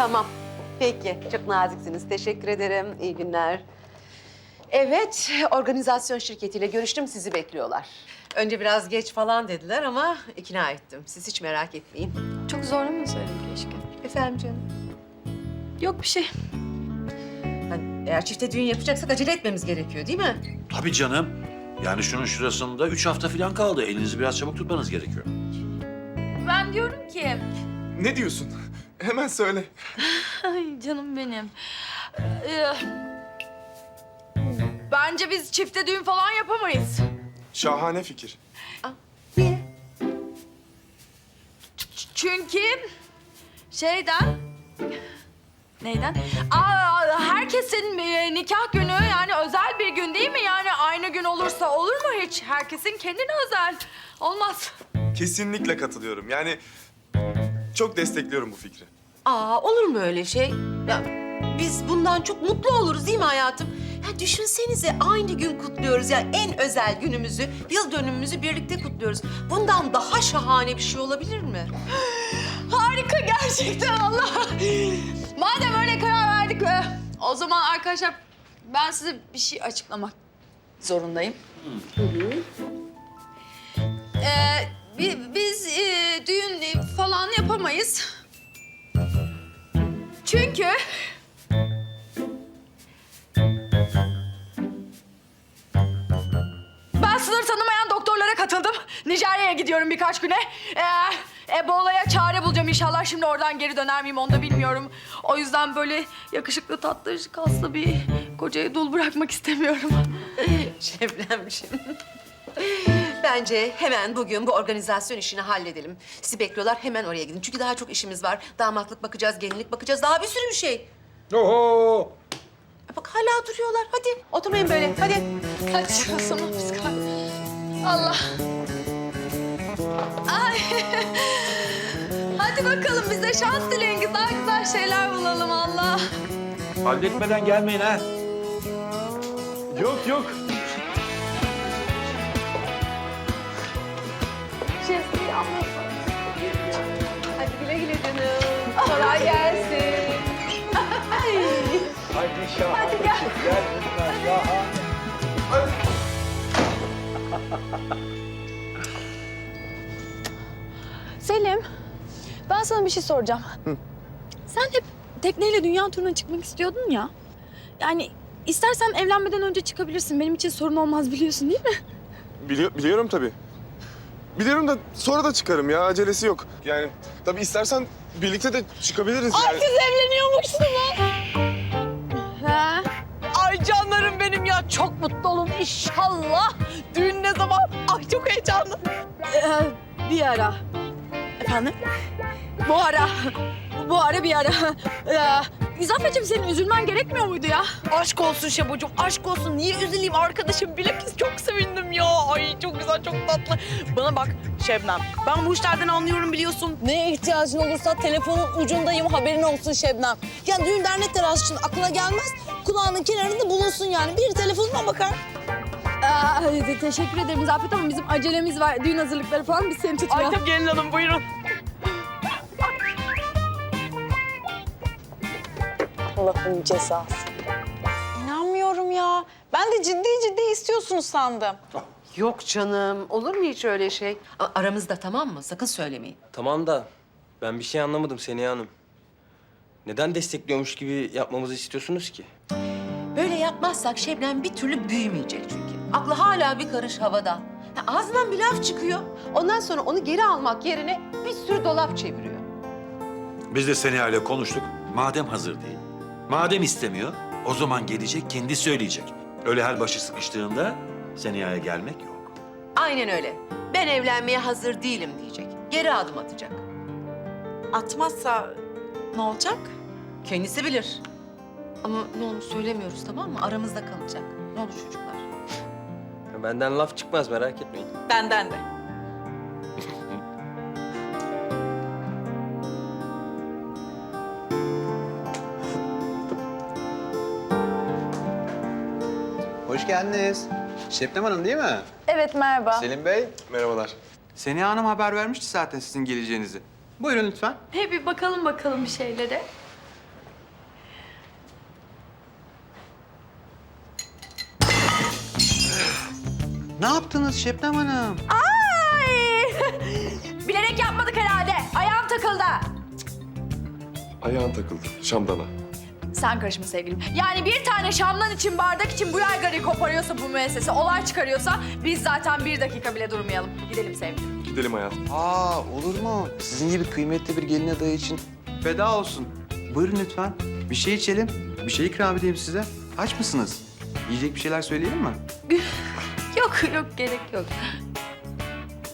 Tamam. Peki. Çok naziksiniz. Teşekkür ederim. İyi günler. Evet, organizasyon şirketiyle görüştüm. Sizi bekliyorlar. Önce biraz geç falan dediler ama ikna ettim. Siz hiç merak etmeyin. Çok zorlamasaydın keşke. Efendim canım. Yok bir şey. Hani eğer çifte düğün yapacaksak acele etmemiz gerekiyor değil mi? Tabii canım. Yani şunun şurasında üç hafta falan kaldı. Elinizi biraz çabuk tutmanız gerekiyor. Ben diyorum ki... Ne diyorsun? Hemen söyle. Ay canım benim. Ee, bence biz çifte düğün falan yapamayız. Şahane fikir. Niye? Ç- Çünkü şeyden... Neyden? Aa, herkesin e, nikah günü yani özel bir gün değil mi? Yani aynı gün olursa olur mu hiç? Herkesin kendine özel. Olmaz. Kesinlikle katılıyorum. Yani çok destekliyorum bu fikri. Aa, olur mu öyle şey? Ya, biz bundan çok mutlu oluruz değil mi hayatım? Ya düşünsenize aynı gün kutluyoruz. Yani en özel günümüzü, yıl dönümümüzü birlikte kutluyoruz. Bundan daha şahane bir şey olabilir mi? Harika gerçekten Allah. Madem öyle karar verdik e, o zaman arkadaşlar ben size bir şey açıklamak zorundayım. Ee, bi- biz e, düğün e, falan yapamayız. Çünkü ben sınır tanımayan doktorlara katıldım. Nijerya'ya gidiyorum birkaç güne. Ee, Ebola'ya çare bulacağım inşallah. Şimdi oradan geri döner miyim onu da bilmiyorum. O yüzden böyle yakışıklı, tatlı, kaslı bir kocayı dul bırakmak istemiyorum. Şebnemciğim. Bence hemen bugün bu organizasyon işini halledelim. Sizi bekliyorlar hemen oraya gidin. Çünkü daha çok işimiz var. Damatlık bakacağız, gelinlik bakacağız. Daha bir sürü bir şey. Oho! Bak hala duruyorlar. Hadi oturmayın böyle. Hadi. Hadi o zaman biz Allah. Ay. Hadi bakalım bize şans dileyin. Daha güzel şeyler bulalım Allah. Halletmeden gelmeyin ha. Yok yok. Hadi güle güle canım. Kolay gelsin. Hadi şahane. Hadi gel. Gel lütfen şahane. Selim, ben sana bir şey soracağım. Sen hep tekneyle dünya turuna çıkmak istiyordun ya. Yani istersen evlenmeden önce çıkabilirsin. Benim için sorun olmaz biliyorsun değil mi? Bili- biliyorum tabii. Biliyorum da sonra da çıkarım ya. Acelesi yok. Yani tabii istersen birlikte de çıkabiliriz yani. Siz evleniyormuşsunuz. Ha? Ay canlarım benim ya. Çok mutlu olun inşallah. Düğün ne zaman? Ay çok heyecanlı. Ee, bir ara. Efendim? Bu ara. Bu ara bir ara. Ee, İzafet'ciğim senin üzülmen gerekmiyor muydu ya? Aşk olsun Şebocuğum, aşk olsun. Niye üzüleyim arkadaşım? Bilakis çok ya. Ay çok tatlı. Bana bak Şebnem, ben bu işlerden anlıyorum biliyorsun. Neye ihtiyacın olursa telefonun ucundayım haberin olsun Şebnem. Ya düğün dernek telaşı için aklına gelmez. Kulağının kenarında bulunsun yani. Bir telefonuma bakar. Aa, te- teşekkür ederim İzafet ama bizim acelemiz var. Düğün hazırlıkları falan biz seni Ay tutmayalım. tabii gelin hanım buyurun. Allah'ın cezası. İnanmıyorum ya. Ben de ciddi ciddi istiyorsunuz sandım. Yok canım. Olur mu hiç öyle şey? A- Aramızda tamam mı? Sakın söylemeyin. Tamam da ben bir şey anlamadım Seniha Hanım. Neden destekliyormuş gibi yapmamızı istiyorsunuz ki? Böyle yapmazsak Şebnem bir türlü büyümeyecek çünkü. Aklı hala bir karış havada. Ya ağzından bir laf çıkıyor. Ondan sonra onu geri almak yerine bir sürü dolap çeviriyor. Biz de Seniha ile konuştuk. Madem hazır değil, madem istemiyor, o zaman gelecek, kendi söyleyecek. Öyle her başı sıkıştığında Seniha'ya gelmek yok. Aynen öyle. Ben evlenmeye hazır değilim diyecek. Geri adım atacak. Atmazsa ne olacak? Kendisi bilir. Ama ne olur söylemiyoruz tamam mı? Aramızda kalacak. Ne olur çocuklar. Benden laf çıkmaz merak etmeyin. Benden de. Hoş geldiniz. Şebnem Hanım değil mi? Evet merhaba. Selim Bey, merhabalar. Seniha Hanım haber vermişti zaten sizin geleceğinizi. Buyurun lütfen. He bir bakalım bakalım bir şeylere. Ne yaptınız Şebnem Hanım? Ay! Bilerek yapmadık herhalde. Ayağım takıldı. Ayağın takıldı, şamdana. Sen karışma sevgilim. Yani bir tane şamdan için, bardak için bu yaygarayı koparıyorsa bu müessese, olay çıkarıyorsa biz zaten bir dakika bile durmayalım. Gidelim sevgilim. Gidelim hayatım. Aa olur mu? Sizin gibi kıymetli bir gelin adayı için feda olsun. Buyurun lütfen. Bir şey içelim. Bir şey ikram edeyim size. Aç mısınız? Yiyecek bir şeyler söyleyelim mi? Yok yok gerek yok.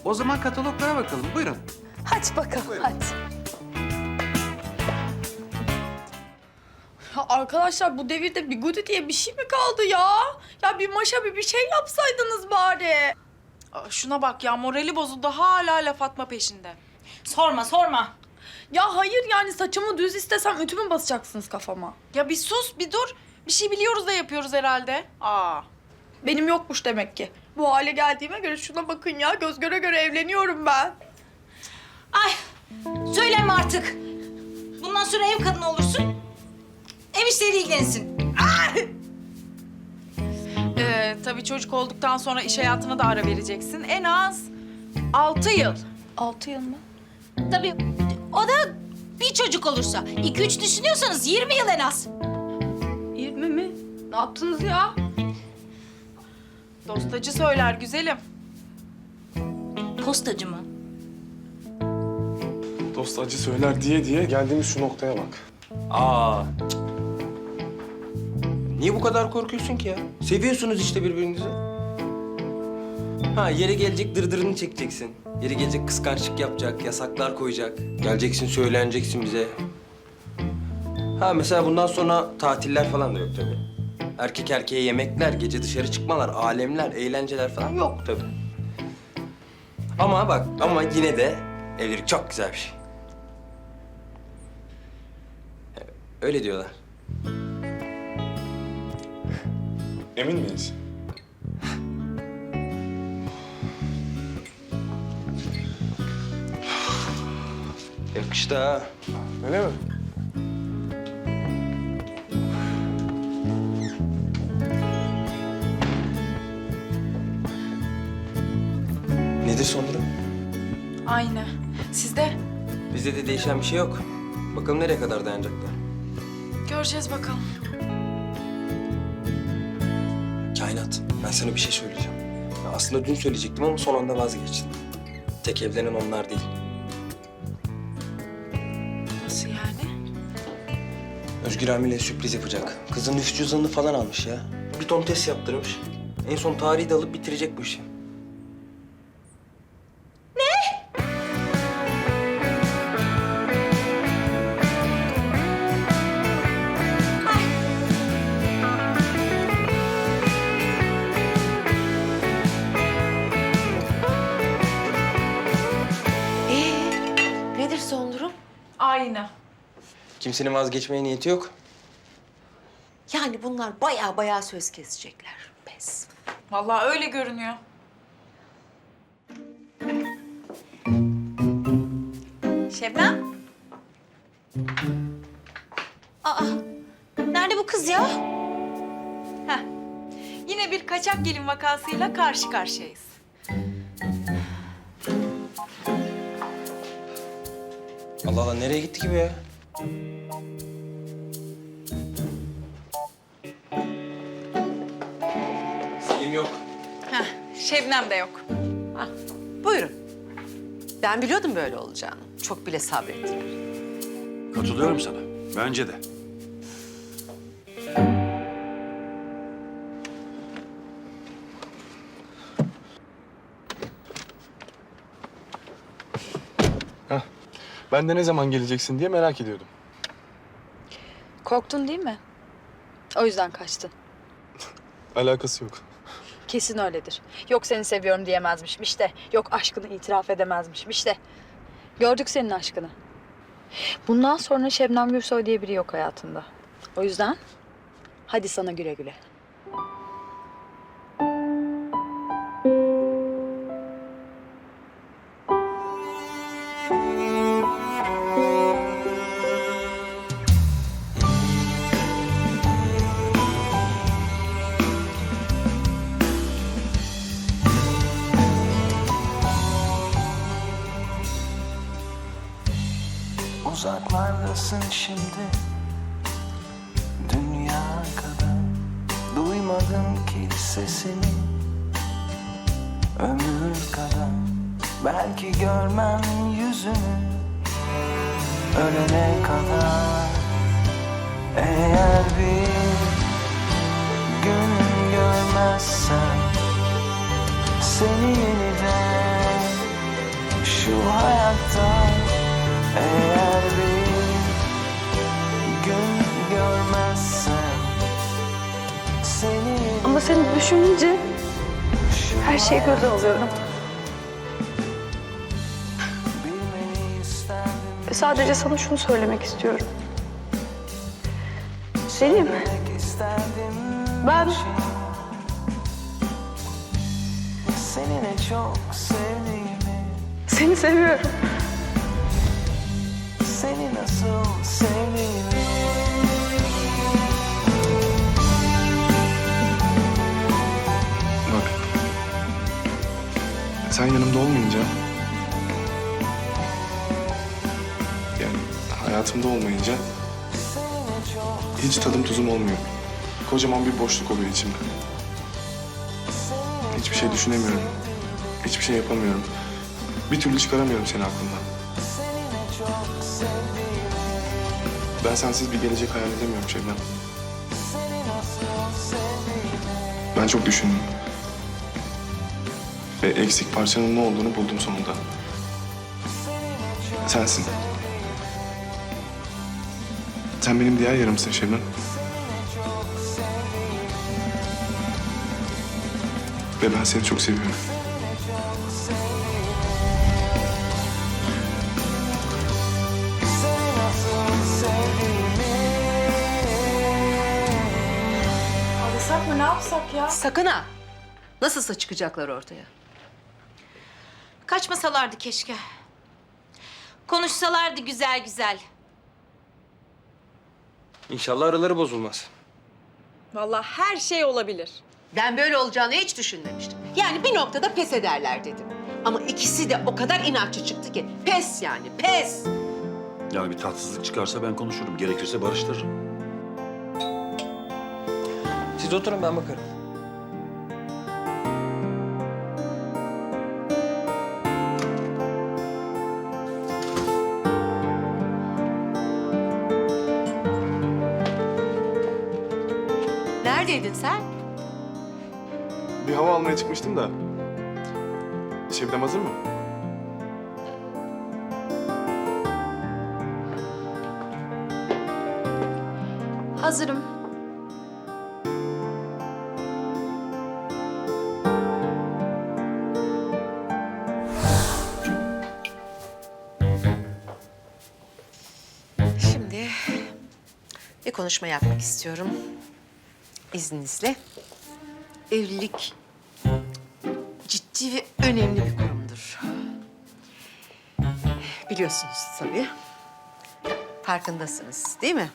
O zaman kataloglara bakalım. Buyurun. Hadi bakalım hadi. Arkadaşlar bu devirde bigudi diye bir şey mi kaldı ya? Ya bir maşa bir bir şey yapsaydınız bari. Aa, şuna bak ya morali bozuldu hala laf atma peşinde. Sorma sorma. Ya hayır yani saçımı düz istesem ütü mü basacaksınız kafama? Ya bir sus bir dur. Bir şey biliyoruz da yapıyoruz herhalde. Aa. Benim yokmuş demek ki. Bu hale geldiğime göre şuna bakın ya göz göre göre evleniyorum ben. Ay söyleme artık. Bundan sonra ev kadını olursun. Ev işleriyle ilgilensin. Ee, tabii çocuk olduktan sonra iş hayatına da ara vereceksin. En az altı yıl. Altı yıl mı? Tabii o da bir çocuk olursa. iki üç düşünüyorsanız 20 yıl en az. Yirmi mi? Ne yaptınız ya? Dostacı söyler güzelim. Postacı mı? Dost acı söyler diye diye geldiğimiz şu noktaya bak. Aa. cık. Niye bu kadar korkuyorsun ki ya? Seviyorsunuz işte birbirinizi. Ha yere gelecek dırdırını çekeceksin. Yeri gelecek kıskançlık yapacak, yasaklar koyacak. Geleceksin söyleneceksin bize. Ha mesela bundan sonra tatiller falan da yok tabii. Erkek erkeğe yemekler, gece dışarı çıkmalar, alemler, eğlenceler falan yok tabii. Ama bak ama yine de evlilik çok güzel bir şey. Öyle diyorlar. Emin miyiz? Yakıştı ha. Öyle mi? Nedir son durum? Aynı. Sizde? Bizde de değişen bir şey yok. Bakalım nereye kadar dayanacaklar. Göreceğiz bakalım. Ben sana bir şey söyleyeceğim. Ya aslında dün söyleyecektim ama son anda vazgeçtim. Tek evlenen onlar değil. Nasıl yani? Özgür hamile sürpriz yapacak. Kızın nüfus cüzdanını falan almış ya. Bir ton test yaptırmış. En son tarihi de alıp bitirecek bu işi. Kimsenin vazgeçmeye niyeti yok. Yani bunlar baya baya söz kesecekler. Pes. Vallahi öyle görünüyor. Şebnem. Aa, nerede bu kız ya? Yine bir kaçak gelin vakasıyla karşı karşıyayız. Allah Allah nereye gitti ki bu ya? Şebnem de yok. Ah, buyurun. Ben biliyordum böyle olacağını. Çok bile sabrettim. Katılıyorum sana. Bence de. Ben de ne zaman geleceksin diye merak ediyordum. Korktun değil mi? O yüzden kaçtın. Alakası yok. Kesin öyledir. Yok seni seviyorum diyemezmişim işte. Yok aşkını itiraf edemezmişim işte. Gördük senin aşkını. Bundan sonra Şebnem Gürsoy diye biri yok hayatında. O yüzden hadi sana güle güle. Buradasın şimdi. Dünya kadar duymadım ki sesini. Ömür kadar belki görmem yüzünü. Ölene kadar eğer bir gün görmezsem Seni yeniden şu hayatta eğer Ama seni düşününce her şeyi göze alıyorum. sadece sana şunu söylemek istiyorum. Selim, ben seni seviyorum. seni nasıl sevdiğimi Sen yanımda olmayınca... Yani hayatımda olmayınca... Hiç tadım tuzum olmuyor. Kocaman bir boşluk oluyor içimde. Hiçbir şey düşünemiyorum. Hiçbir şey yapamıyorum. Bir türlü çıkaramıyorum seni aklımdan. Ben sensiz bir gelecek hayal edemiyorum Şebnem. Ben çok düşündüm. Ve eksik parçanın ne olduğunu buldum sonunda. Sensin. Sen benim diğer yarımsın Şebnem. Ve ben seni çok seviyorum. Arasak mı ne yapsak ya? Sakın ha. Nasılsa çıkacaklar ortaya. Kaçmasalardı keşke. Konuşsalardı güzel güzel. İnşallah araları bozulmaz. Vallahi her şey olabilir. Ben böyle olacağını hiç düşünmemiştim. Yani bir noktada pes ederler dedim. Ama ikisi de o kadar inatçı çıktı ki pes yani pes. Yani bir tatsızlık çıkarsa ben konuşurum. Gerekirse barıştırırım. Siz oturun ben bakarım. Neredeydin sen? Bir hava almaya çıkmıştım da. Şebnem hazır mı? Hazırım. Şimdi bir konuşma yapmak istiyorum. İzninizle. Evlilik ciddi ve önemli bir kurumdur. Biliyorsunuz tabii. Farkındasınız değil mi?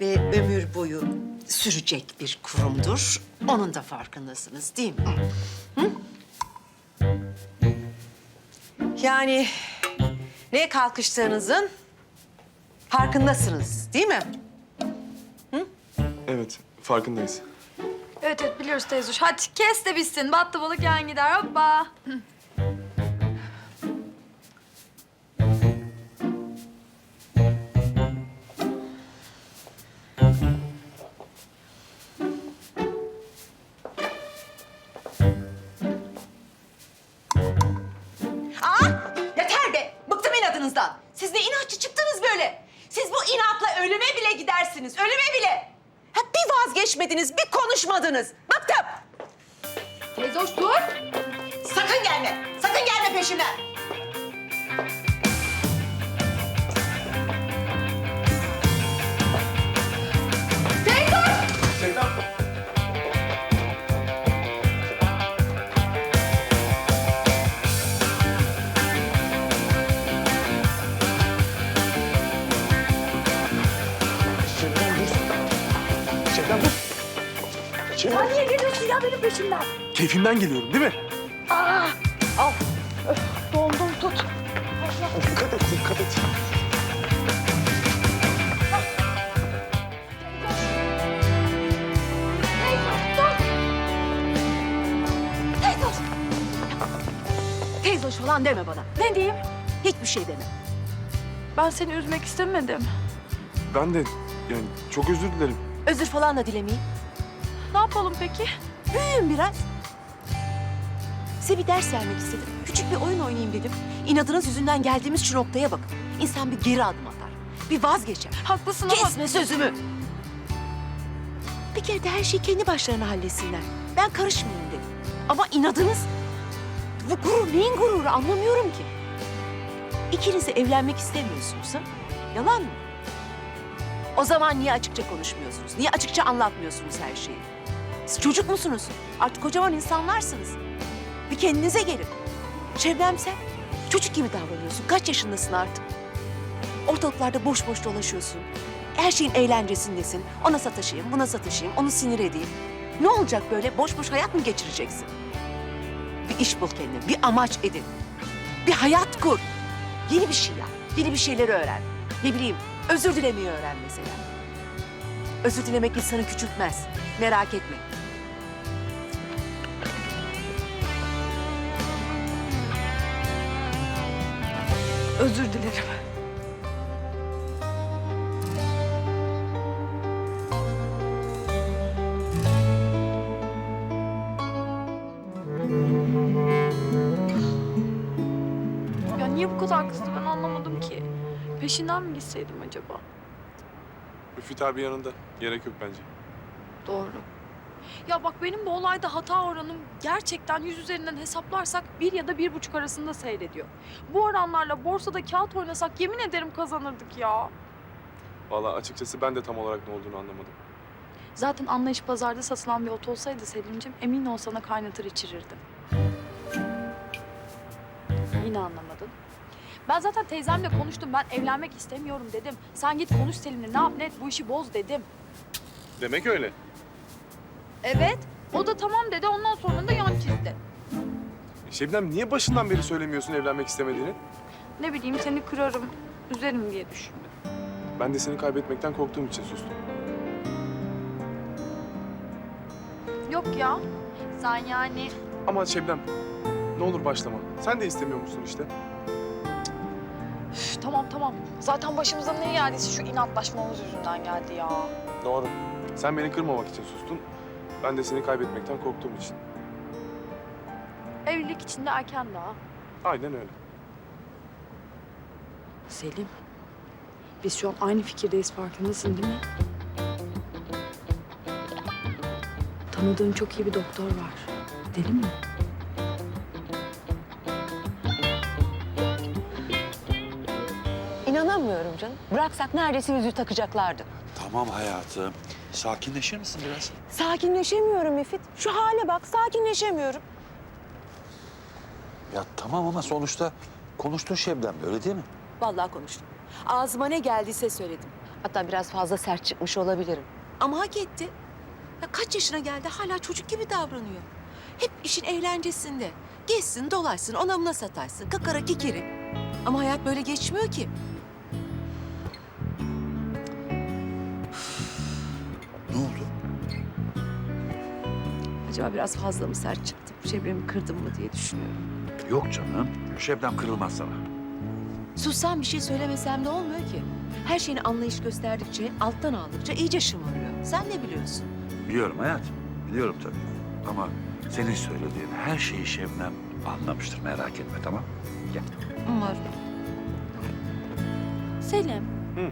Ve ömür boyu sürecek bir kurumdur. Onun da farkındasınız değil mi? Hı? Yani ne kalkıştığınızın farkındasınız değil mi? Evet, farkındayız. Evet evet biliyoruz teyze. Hadi kes de bitsin. Battı balık yan gider hoppa. Bir peşimden? Keyfimden geliyorum değil mi? Dondum tut. Allah. Dikkat et. Teyze hoş falan deme bana. Ne diyeyim? Hiçbir şey deme. Ben seni üzmek istemedim. Ben de yani çok özür dilerim. Özür falan da dilemeyeyim. Ne yapalım peki? Büyüyün biraz. Size bir ders vermek istedim. Küçük bir oyun oynayayım dedim. İnadınız yüzünden geldiğimiz şu noktaya bakın. İnsan bir geri adım atar. Bir vazgeçer. Haklısın ama... Kesme sözümü. Bir kere de her şeyi kendi başlarına halletsinler. Ben karışmayayım dedim. Ama inadınız... Bu gurur neyin gururu anlamıyorum ki. İkiniz de evlenmek istemiyorsunuz ha? Yalan mı? O zaman niye açıkça konuşmuyorsunuz? Niye açıkça anlatmıyorsunuz her şeyi? Siz çocuk musunuz? Artık kocaman insanlarsınız. Bir kendinize gelin. Şebnem sen çocuk gibi davranıyorsun. Kaç yaşındasın artık? Ortalıklarda boş boş dolaşıyorsun. Her şeyin eğlencesindesin. Ona sataşayım, buna sataşayım, onu sinir edeyim. Ne olacak böyle? Boş boş hayat mı geçireceksin? Bir iş bul kendine, bir amaç edin. Bir hayat kur. Yeni bir şey yap, yeni bir şeyleri öğren. Ne bileyim, özür dilemeyi öğren mesela. Özür dilemek insanı küçültmez. Merak etme. Özür dilerim. Ya niye bu kadar kızdı ben anlamadım ki. Peşinden mi gitseydim acaba? Müfit abi yanında. Gerek yok bence. Doğru. Ya bak benim bu olayda hata oranım gerçekten yüz üzerinden hesaplarsak bir ya da bir buçuk arasında seyrediyor. Bu oranlarla borsada kağıt oynasak yemin ederim kazanırdık ya. Vallahi açıkçası ben de tam olarak ne olduğunu anlamadım. Zaten anlayış pazarda satılan bir ot olsaydı Selim'cim emin ol sana kaynatır içirirdim. Yine anlamadın. Ben zaten teyzemle konuştum. Ben evlenmek istemiyorum dedim. Sen git konuş Selim'le ne yap ne et bu işi boz dedim. Demek öyle. Evet. O da tamam dedi. Ondan sonra da yan çizdi. Şebnem niye başından beri söylemiyorsun evlenmek istemediğini? Ne bileyim seni kırarım, üzerim diye düşündüm. Ben de seni kaybetmekten korktuğum için sustum. Yok ya. Sen yani Ama Şebnem ne olur başlama. Sen de istemiyor musun işte? Üf, tamam tamam. Zaten başımıza ne geldiyse şu inatlaşmamız yüzünden geldi ya. Doğru. Sen beni kırmamak için sustun. Ben de seni kaybetmekten korktuğum için. Evlilik için de erken daha. Aynen öyle. Selim. Biz şu an aynı fikirdeyiz farkındasın değil mi? Tanıdığım çok iyi bir doktor var. Gidelim mi? İnanamıyorum canım. Bıraksak neredeyse yüzüğü takacaklardı. Tamam hayatım. Sakinleşir misin biraz? Sakinleşemiyorum Müfit. Şu hale bak sakinleşemiyorum. Ya tamam ama sonuçta konuştun Şebnem'le öyle değil mi? Vallahi konuştum. Ağzıma ne geldiyse söyledim. Hatta biraz fazla sert çıkmış olabilirim. Ama hak etti. Ya kaç yaşına geldi hala çocuk gibi davranıyor. Hep işin eğlencesinde. Gezsin, dolaşsın, ona buna sataşsın. Kakara kikiri. Ama hayat böyle geçmiyor ki. Acaba biraz fazla mı sert çıktım? Şebnem'i kırdım mı diye düşünüyorum. Yok canım. Şebnem kırılmaz sana. Sussam bir şey söylemesem de olmuyor ki. Her şeyini anlayış gösterdikçe, alttan aldıkça iyice şımarıyor. Sen ne biliyorsun? Biliyorum hayatım. Biliyorum tabii. Ama senin söylediğin her şeyi Şebnem anlamıştır. Merak etme tamam? Gel. Umarım. Selim. Hı.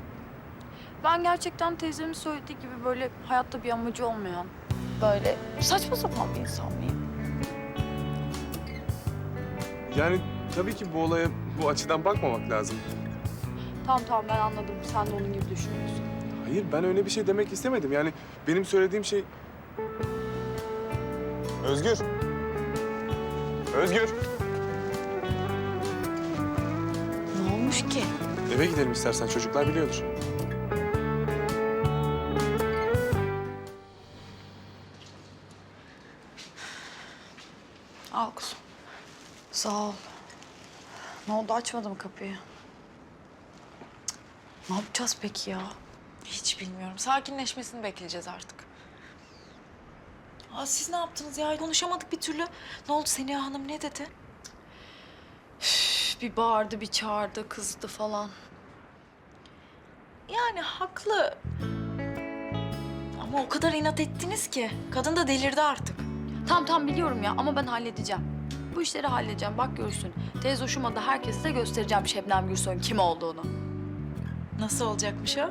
Ben gerçekten teyzemin söylediği gibi böyle hayatta bir amacı olmayan, böyle saçma sapan bir insan mıyım? Yani tabii ki bu olaya bu açıdan bakmamak lazım. Tamam tamam ben anladım. Sen de onun gibi düşünüyorsun. Hayır ben öyle bir şey demek istemedim. Yani benim söylediğim şey... Özgür. Özgür. Ne olmuş ki? Eve gidelim istersen çocuklar biliyordur. Sağ ol. Ne oldu açmadım kapıyı. Ne yapacağız peki ya? Hiç bilmiyorum. Sakinleşmesini bekleyeceğiz artık. Aa, siz ne yaptınız ya? Konuşamadık bir türlü. Ne oldu Seniha Hanım ne dedi? Üf, bir bağırdı, bir çağırdı, kızdı falan. Yani haklı. Ama o kadar inat ettiniz ki. Kadın da delirdi artık. Tamam tamam biliyorum ya ama ben halledeceğim. Bu işleri halledeceğim bak görsün. Teyze hoşuma da herkese de göstereceğim Şebnem Gürsoy'un kim olduğunu. Nasıl olacakmış o?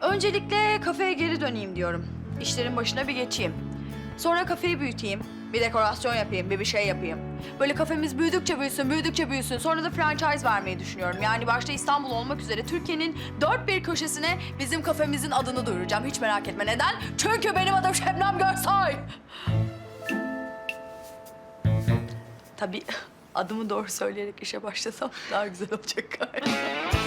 Öncelikle kafeye geri döneyim diyorum. İşlerin başına bir geçeyim. Sonra kafeyi büyüteyim. Bir dekorasyon yapayım, bir bir şey yapayım. Böyle kafemiz büyüdükçe büyüsün, büyüdükçe büyüsün. Sonra da franchise vermeyi düşünüyorum. Yani başta İstanbul olmak üzere Türkiye'nin dört bir köşesine bizim kafemizin adını duyuracağım. Hiç merak etme. Neden? Çünkü benim adım Şebnem Görsoy. Tabii adımı doğru söyleyerek işe başlasam daha güzel olacak galiba.